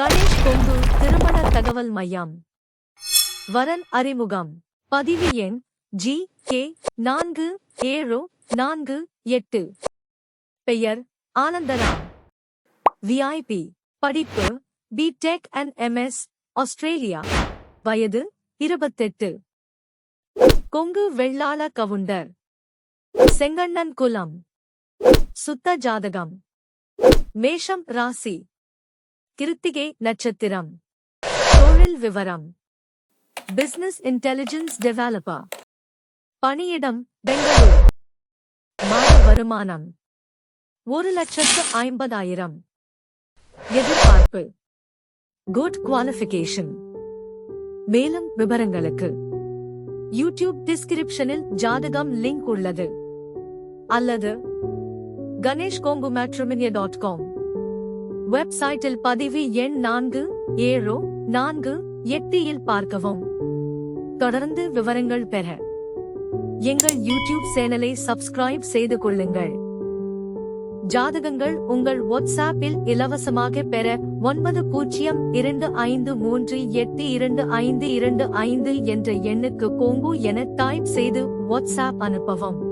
கணேஷ் கொங்கு திருமண தகவல் மையம். வரன் அறிமுகம். பதிவு எண் ஜி கே நான்கு ஏழு நான்கு எட்டு. பெயர் ஆனந்தராம். விஐபி படிப்பு பிடெக் அண்ட் எம்எஸ் ஆஸ்திரேலியா வயது இருபத்தெட்டு. கொங்கு வெள்ளாள கவுண்டர். செங்கண்ணன் குலம் சுத்த ஜாதகம். மேஷம் ராசி. கிருத்திகை நட்சத்திரம். தொழில் விவரம். பிசினஸ் இன்டெலிஜென்ஸ் டெவலப்பர் பணியிடம் பெங்களூர். மாத வருமானம். ஒரு லட்சத்து ஐம்பதாயிரம். எதிர்பார்ப்பு. குட் குவாலிஃபிகேஷன் மேலும் விவரங்களுக்கு. யூடியூப் டிஸ்கிரிப்ஷனில் ஜாதகம் லிங்க் உள்ளது. அல்லது Ganesh Kongu matrimony dot com வெப்சைட்டில் பதிவு எண் நான்கு ஏழு நான்கு எட்டு இல் பார்க்கவும். தொடர்ந்து விவரங்கள் பெற. எங்கள் யூடியூப் சேனலை சப்ஸ்கிரைப் செய்து கொள்ளுங்கள். ஜாதகங்கள் உங்கள் வாட்ஸ்ஆப்பில் இலவசமாக பெற ஒன்பது பூஜ்ஜியம் இரண்டு ஐந்து மூன்று எட்டு இரண்டு ஐந்து இரண்டு ஐந்து என்ற எண்ணுக்கு கோங்கு என டைப் செய்து வாட்ஸ்ஆப் அனுப்பவும்.